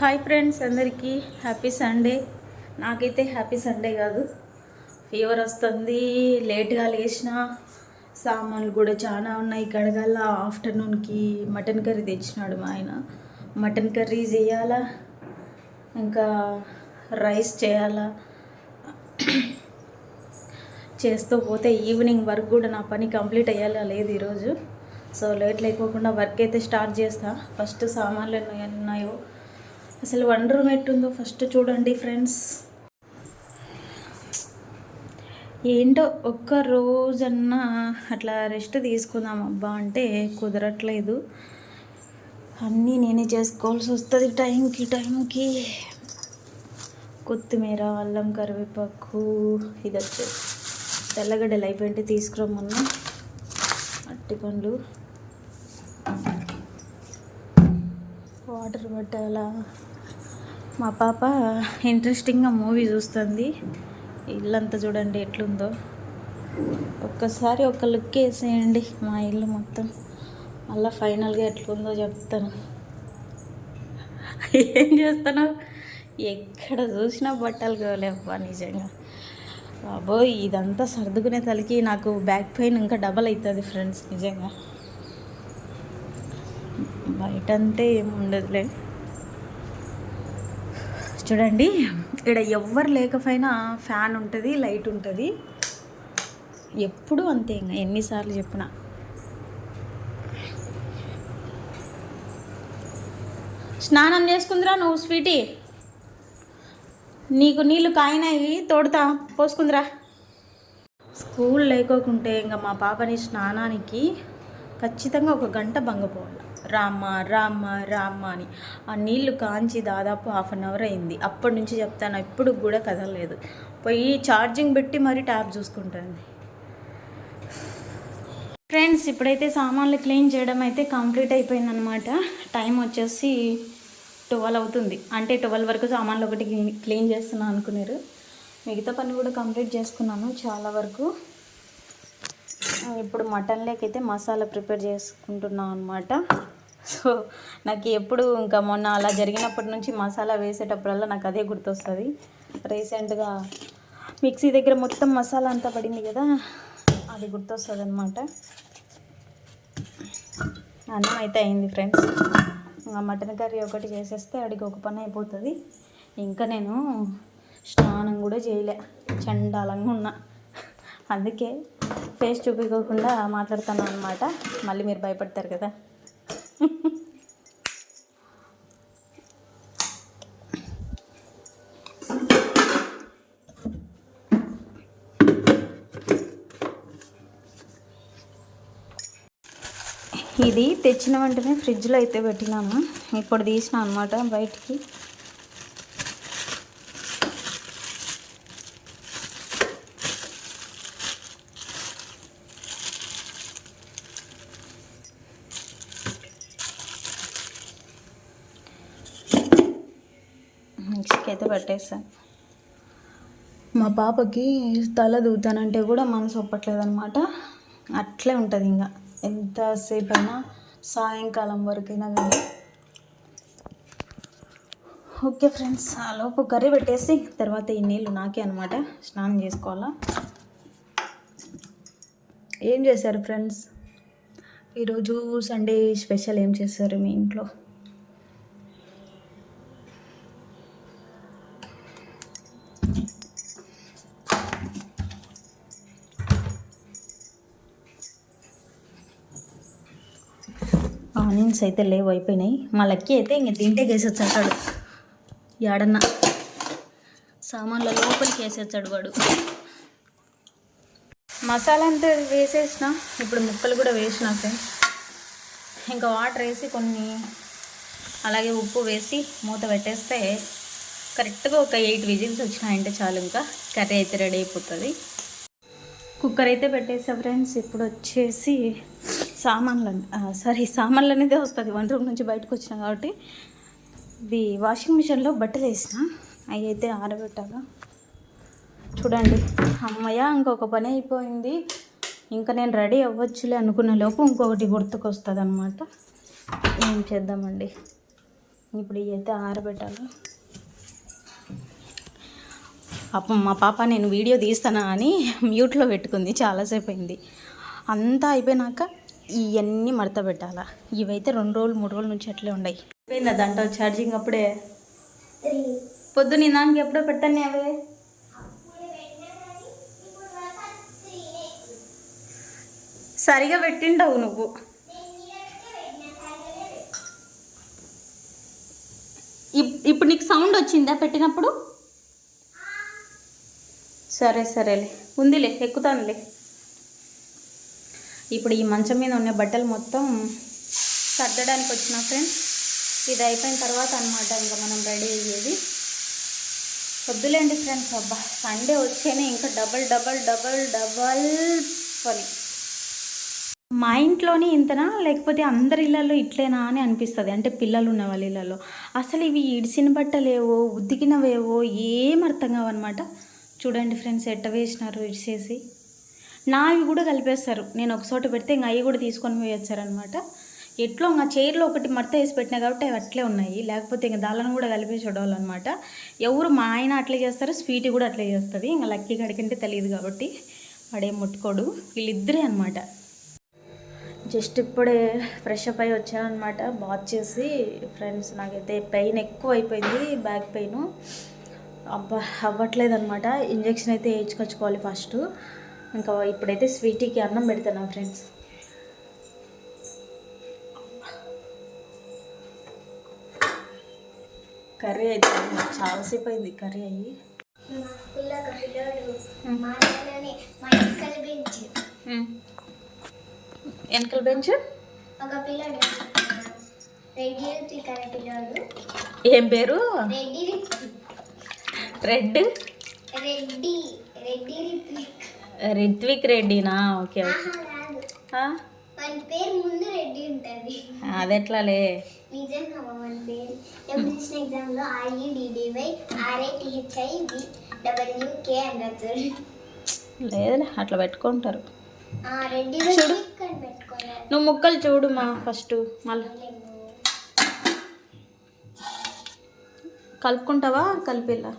Hi friends అందరికీ happy Sunday. నాకైతే happy Sunday కాదు. ఫీవర్ వస్తుంది లేట్గా లేచిన సామాన్లు కూడా చాలా ఉన్నాయి. కడగాల ఆఫ్టర్నూన్కి మటన్ కర్రీ తెచ్చినాడు మా ఆయన. మటన్ కర్రీ చేయాలా? ఇంకా రైస్ చేయాలా? చేస్తూ పోతే ఈవినింగ్ వరకు కూడా నా పని కంప్లీట్ అయ్యేలా లేదు ఈరోజు. సో లేట్ లేకోకుండా వర్క్ అయితే స్టార్ట్ చేస్తా. ఫస్ట్ సామాన్లు ఎన్ని ఉన్నాయో అసలు వన్ రూమ్ ఎట్టుందో ఫస్ట్ చూడండి ఫ్రెండ్స్ ఏంటో ఒక్క రోజన్నా అట్లా రెస్ట్ తీసుకుందాం అబ్బా అంటే కుదరట్లేదు. అన్నీ నేనే చేసుకోవాల్సి వస్తుంది టైంకి టైంకి కొత్తిమీర అల్లం కరివేపాకు ఇది వచ్చేది తెల్లగడ్డలు అయిపోయింటే తీసుకురమ్మన్నా అట్టి పండ్లు. వాటర్ పట్టాలా? మా పాప ఇంట్రెస్టింగ్గా మూవీ చూస్తుంది. ఇల్లంతా చూడండి ఎట్లుందో. ఒక్కసారి ఒక లుక్ వేసేయండి మా ఇల్లు మొత్తం. మళ్ళీ ఫైనల్గా ఎట్లుందో చెప్తాను. ఏం చేస్తాను ఎక్కడ చూసినా బట్టలు కాలేవ్వా నిజంగా. అబ్బో ఇదంతా సర్దుకునే తలకి నాకు బ్యాక్ పెయిన్ ఇంకా డబల్ అవుతుంది ఫ్రెండ్స్ నిజంగా. బయట అంటే ఏం ఉండదులే. చూడండి ఇక్కడ ఎవ్వరు లేకపోయినా ఫ్యాన్ ఉంటుంది లైట్ ఉంటుంది. ఎప్పుడు అంతే ఇంకా ఎన్నిసార్లు చెప్పిన. స్నానం చేసుకుందిరా నువ్వు స్వీటీ. నీకు నీళ్ళు కాయినాయి తోడుతా పోసుకుందిరా. స్కూల్ లేకోకుంటే ఇంకా మా పాపని స్నానానికి ఖచ్చితంగా ఒక గంట భంగపోవాలి రామ రామ రామ అని. ఆ నీళ్ళు కాంచి దాదాపు హాఫ్ అన్ అవర్ అయింది. అప్పటి నుంచి చెప్తాను ఇప్పుడు కూడా కదలలేదు. పోయి ఛార్జింగ్ పెట్టి మరీ ట్యాబ్ చూసుకుంటుంది. ఫ్రెండ్స్ ఇప్పుడైతే సామాన్లు క్లీన్ చేయడం అయితే కంప్లీట్ అయిపోయిందనమాట టైం వచ్చేసి ట్వెల్వ్ అవుతుంది. అంటే ట్వెల్వ్ వరకు సామాన్లు ఒకటి క్లీన్- క్లీన్ చేస్తున్నాను అనుకున్నారు. మిగతా పని కూడా కంప్లీట్ చేసుకున్నాను చాలా వరకు. ఇప్పుడు మటన్ లేకైతే మసాలా ప్రిపేర్ చేసుకుంటున్నాను అనమాట సో నాకు ఎప్పుడు ఇంకా మొన్న అలా జరిగినప్పటి నుంచి మసాలా వేసేటప్పుడల్లా నాకు అదే గుర్తొస్తుంది. రీసెంట్గా మిక్సీ దగ్గర మొత్తం మసాలా అంతా పడింది కదా అది గుర్తొస్తుంది అనమాట అన్నం అయితే అయింది ఫ్రెండ్స్. ఇంకా మటన్ కర్రీ ఒకటి చేసేస్తే అడిగి ఒక పని అయిపోతుంది. ఇంకా నేను స్నానం కూడా చేయలే చండాలంగా ఉన్నా. అందుకే ఫేస్ చూపించకుండా మాట్లాడుతాను అనమాట మళ్ళీ మీరు భయపడతారు కదా. ఇది తెచ్చిన వెంటనే ఫ్రిడ్జ్లో అయితే పెట్టినాము. ఇప్పుడు తీసిన అనమాట బయటికి. అయితే పెట్టేశాను మా పాపకి తల దూతానంటే కూడా మనసు ఒప్పట్లేదు అనమాట అట్లే ఉంటుంది ఇంకా ఎంతసేపు అయినా సాయంకాలం వరకైనా కానీ. ఓకే ఫ్రెండ్స్ ఆ లోపు కర్రీ పెట్టేసి తర్వాత ఈ నీళ్ళు నాకే అనమాట స్నానం చేసుకోవాలా? ఏం చేశారు ఫ్రెండ్స్? ఈరోజు సండే స్పెషల్ ఏం చేశారు మీ ఇంట్లో? ఆనియన్స్ అయితే లేవు అయిపోయినాయి. మా లక్కీ అయితే ఇంక తింటే వేసి వచ్చాడు ఏడన్నా సామాన్ల లోపలికి వేసేచ్చాడు వాడు. మసాలా అంతా వేసేసిన ఇప్పుడు ముక్కలు కూడా వేసిన ఫ్రెండ్స్. ఇంకా వాటర్ వేసి కొన్ని అలాగే ఉప్పు వేసి మూత పెట్టేస్తే కరెక్ట్గా ఒక ఎయిట్ విజిల్స్ వచ్చినాయంటే చాలు ఇంకా. కర్రీ అయితే రెడీ అయిపోతుంది. కుక్కర్ అయితే పెట్టేసా ఫ్రెండ్స్ ఇప్పుడు వచ్చేసి సామాన్లు సారీ సామాన్లు అనేది వస్తుంది. వన్ రూమ్ నుంచి బయటకు వచ్చిన కాబట్టి. ఇది వాషింగ్ మిషన్లో బట్టలు వేసిన. అవి అయితే ఆరబెట్టాక చూడండి. అమ్మయ్య ఇంకొక పని అయిపోయింది. ఇంకా నేను రెడీ అవ్వచ్చులే అనుకున్న లోపు ఇంకొకటి గుర్తుకొస్తుంది అనమాట ఏం చేద్దామండి? ఇప్పుడు ఇవి అయితే ఆరబెట్టాలి. పాపం మా పాప నేను వీడియో తీస్తానా అని మ్యూట్లో పెట్టుకుంది. చాలాసేపు అయింది. అంతా అయిపోయినాక ఇవన్నీ మడత పెట్టాలా? ఇవైతే రెండు రోజులు మూడు రోజుల నుంచి అట్లే ఉన్నాయి. అయిపోయిందా దాంట్లో ఛార్జింగ్ అప్పుడే? పొద్దున్న దానికి ఎప్పుడో పెట్టాను అవే. సరిగా పెట్టిండవు నువ్వు. ఇప్- ఇప్పుడు నీకు సౌండ్ వచ్చిందా పెట్టినప్పుడు? సరే సరేలే. ఉందిలే ఎక్కుతానులే. ఇప్పుడు ఈ మంచం మీద ఉన్న బట్టలు మొత్తం సర్దడానికి వచ్చిన ఫ్రెండ్స్ ఇది అయిపోయిన తర్వాత అనమాట ఇంకా మనం రెడీ అయ్యేది. వద్దులేండి ఫ్రెండ్స్ అబ్బా సండే వచ్చేనే ఇంకా డబల్ డబల్ డబల్ డబల్ పని. మా ఇంట్లోనే ఇంతనా? లేకపోతే అందరి ఇళ్ళల్లో ఇట్లేనా అని అనిపిస్తుంది. అంటే పిల్లలు ఉన్న వాళ్ళ ఇళ్ళల్లో. అసలు ఇవి ఇడిసిన బట్టలేవో ఉద్దికినవేవో ఏం అర్థం కావన్నమాట. చూడండి ఫ్రెండ్స్ ఎట్ట వేసినారు ఇడిసేసి. నావి కూడా కలిపేస్తారు. నేను ఒక చోట పెడితే ఇంకా అవి కూడా తీసుకొని పోయొచ్చారనమాట ఎట్లో ఇంకా చైర్లో ఒకటి మడత వేసి పెట్టినా కాబట్టి అవి అట్లే ఉన్నాయి. లేకపోతే ఇంకా దాళ్ళను కూడా కలిపేసి చూడవాలి అనమాట ఎవరు మా ఆయన అట్లే చేస్తారు స్వీట్ కూడా అట్లే చేస్తుంది. ఇంకా లక్కీ కడికంటే తెలియదు కాబట్టి వాడేం ముట్టుకోడు. వీళ్ళిద్దరే అనమాట. జస్ట్ ఇప్పుడే ఫ్రెష్ అప్ అయి వచ్చానమాట బాత్ చేసి ఫ్రెండ్స్ నాకైతే పెయిన్ ఎక్కువ అయిపోయింది బ్యాక్ పెయిన్. అబ్బా అవ్వట్లేదు అనమాట ఇంజెక్షన్ అయితే వేయించుకొచ్చుకోవాలి ఫస్ట్. ఇంకా ఇప్పుడైతే స్వీటీకి అన్నం పెడతాను ఫ్రెండ్స్ కర్రీ అయితే చాలాసేపు అయింది కర్రీ అయ్యి. వెనకల బెంచ్. ఒక పిల్లోడు. ఏం పేరు? Reddy. Red Reddy. Reddy Ritvik రెడ్డినా? Okay okay. ఉంటుంది. అదెట్లాలే? నిజంగా మన పేరు. అన్నారు చూడు. లేదులే అట్లా పెట్టుకుంటారు. పెట్టుకున్నారు. నువ్వు ముక్కలు చూడు మా ఫస్ట్ మళ్ళీ. కలుపుకుంటావా? కలిపిల్లా?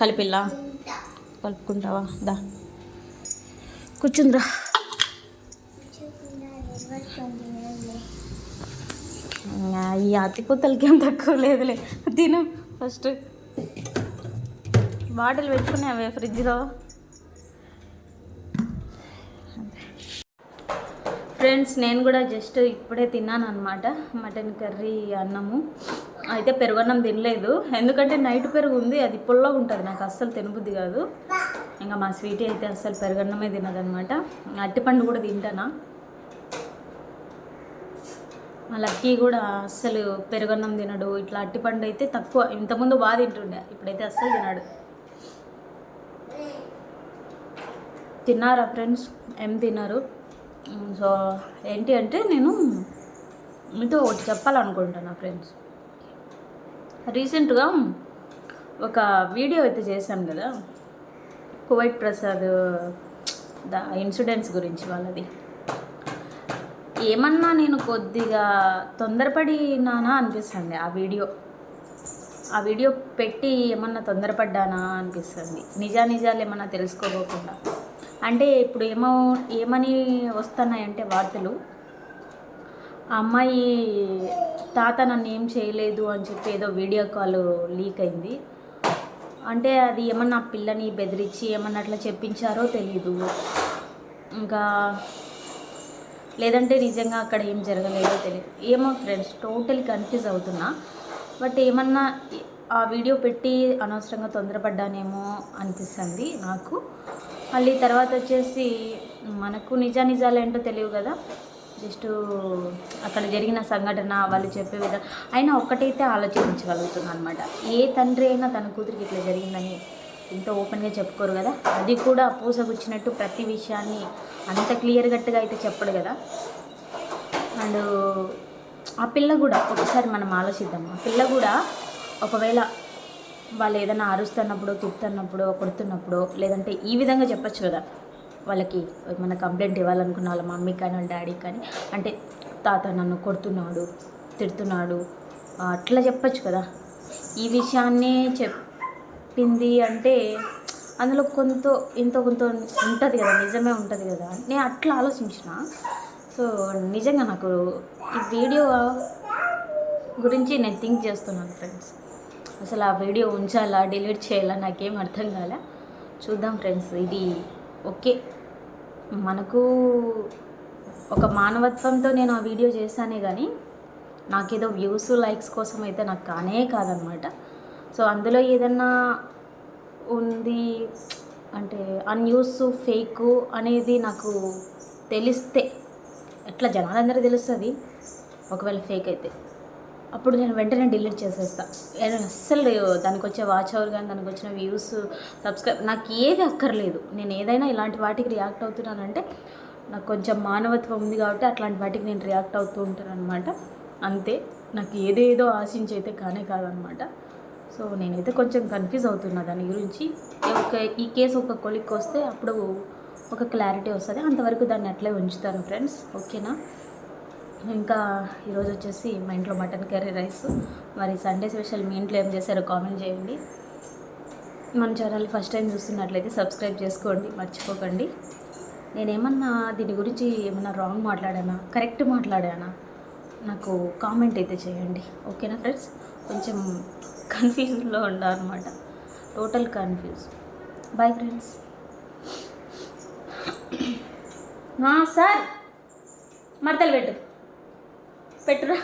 కలిపిల్లా? కలుపుకుంటావా? దా. కూర్చుందిరా. ఈ అతికుత్తలకి ఏం తక్కువ లేదులే. తిను ఫస్ట్. బాటిల్ పెట్టుకున్నావే ఫ్రిడ్జ్లో. ఫ్రెండ్స్ నేను కూడా జస్ట్ ఇప్పుడే తిన్నాను అనమాట మటన్ కర్రీ అన్నము. అయితే పెరుగన్నం తినలేదు. ఎందుకంటే నైట్ పెరుగు ఉంది అది పుల్లగా ఉంటుంది. నాకు అస్సలు తినబుద్ధి కాదు. ఇంకా మా స్వీటీ అయితే అస్సలు పెరుగన్నమే తినదనమాట అట్టిపండు కూడా తింటానా? మా లక్కీ కూడా అస్సలు పెరుగన్నం తినడు. ఇట్లా అట్టిపండు అయితే తక్కువ. ఇంతకుముందు బాగా తింటుండే ఇప్పుడైతే అస్సలు తినడు. తిన్నారా ఫ్రెండ్స్? ఏం తిన్నారు? సో ఏంటి అంటే నేను మీతో ఒకటి చెప్పాలనుకుంటున్నా ఫ్రెండ్స్. రీసెంట్గా ఒక వీడియో అయితే చేశాను కదా కువైట్ ప్రసాద్ ద ఇన్సిడెంట్స్ గురించి వాళ్ళది. ఏమన్నా నేను కొద్దిగా తొందరపడినానా అనిపిస్తుంది ఆ వీడియో? ఆ వీడియో పెట్టి ఏమన్నా తొందరపడ్డానా అనిపిస్తుంది? నిజా నిజాలు ఏమన్నా తెలుసుకోకుండా అంటే ఇప్పుడు ఏమో ఏమని వస్తున్నాయంటే వార్తలు. ఆ అమ్మాయి తాత నన్ను ఏం చేయలేదు అని చెప్పి ఏదో వీడియో కాల్ లీక్ అయింది. అంటే అది ఏమన్నా పిల్లని బెదిరించి ఏమన్నా అట్లా చెప్పించారో తెలీదు. ఇంకా లేదంటే నిజంగా అక్కడ ఏం జరగలేదో తెలియదు ఏమో ఫ్రెండ్స్ టోటల్ కన్ఫ్యూజ్ అవుతున్నా. బట్ ఏమన్నా ఆ వీడియో పెట్టి అనవసరంగా తొందరపడ్డానేమో అనిపిస్తుంది నాకు. మళ్ళీ తర్వాత వచ్చేసి మనకు నిజానిజాలు ఏంటో తెలియవు కదా. జస్ట్ అక్కడ జరిగిన సంఘటన వాళ్ళు చెప్పే విధానం అయినా ఒక్కటైతే ఆలోచించగలుగుతుంది అనమాట ఏ తండ్రి అయినా తన కూతురికి ఇట్లా జరిగిందని ఇంత ఓపెన్గా చెప్పుకోరు కదా? అది కూడా పూసగుచ్చినట్టు ప్రతి విషయాన్ని అంత క్లియర్ అయితే చెప్పడు కదా? అండ్ ఆ పిల్ల కూడా ఒకసారి మనం ఆలోచిద్దాం. ఆ పిల్ల కూడా ఒకవేళ వాళ్ళు ఏదైనా అరుస్తున్నప్పుడు తిప్పుతున్నప్పుడు కొడుతున్నప్పుడు లేదంటే ఈ విధంగా చెప్పొచ్చు కదా? వాళ్ళకి మన కంప్లైంట్ ఇవ్వాలనుకున్న వాళ్ళ మమ్మీ కానీ వాళ్ళ డాడీ కానీ అంటే తాత నన్ను కొడుతున్నాడు తిడుతున్నాడు అట్లా చెప్పచ్చు కదా. ఈ విషయాన్నే చెప్పింది అంటే అందులో కొంత ఇంత కొంత ఉంటుంది కదా నిజమే ఉంటుంది కదా. నేను అట్లా ఆలోచించిన. సో నిజంగా నాకు ఈ వీడియో గురించి నేను థింక్ చేస్తున్నాను ఫ్రెండ్స్. అసలు ఆ వీడియో ఉంచాలా డిలీట్ చేయాలా నాకేం అర్థం కాలే. చూద్దాం ఫ్రెండ్స్ ఇది ఓకే. మనకు ఒక మానవత్వంతో నేను ఆ వీడియో చేశానే కానీ నాకేదో వ్యూస్ లైక్స్ కోసం అయితే నాకు కానే కాదనమాట సో అందులో ఏదన్నా ఉంది అంటే ఆ న్యూస్ ఫేక్ అనేది నాకు తెలిస్తే ఎట్లా జనాలందరూ తెలుస్తుంది ఒకవేళ ఫేక్ అయితే. అప్పుడు నేను వెంటనే డిలీట్ చేసేస్తా. నేను అస్సలు దానికి వచ్చే వాచ్ అవర్ కానీ దానికి వచ్చిన వ్యూస్ సబ్స్క్రైబ్ నాకు ఏది అక్కర్లేదు. నేను ఏదైనా ఇలాంటి వాటికి రియాక్ట్ అవుతున్నానంటే నాకు కొంచెం మానవత్వం ఉంది కాబట్టి అట్లాంటి వాటికి నేను రియాక్ట్ అవుతూ ఉంటాను అనమాట అంతే. నాకు ఏదేదో ఆశించి అయితే కానే కాదనమాట సో నేనైతే కొంచెం కన్ఫ్యూజ్ అవుతున్నా దాని గురించి. ఒక ఈ కేసు ఒక కొలిక్కి వస్తే అప్పుడు ఒక క్లారిటీ వస్తుంది. అంతవరకు దాన్ని అట్లే ఉంచుతాను ఫ్రెండ్స్ ఓకేనా ఇంకా ఈరోజు వచ్చేసి మా ఇంట్లో మటన్ కర్రీ రైస్. మరి సండే స్పెషల్ మీ ఇంట్లో ఏం చేశారో కామెంట్ చేయండి. మన ఛానల్ ఫస్ట్ టైం చూస్తున్నట్లయితే సబ్స్క్రైబ్ చేసుకోండి మర్చిపోకండి. నేనేమన్నా దీని గురించి ఏమన్నా రాంగ్ మాట్లాడానా? కరెక్ట్ మాట్లాడానా? నాకు కామెంట్ అయితే చేయండి. ఓకేనా ఫ్రెండ్స్? కొంచెం కన్ఫ్యూజన్లో ఉండా అనమాట total confuse. Bye friends. Sir! మడతలు పెట్టు. पेट्रोल।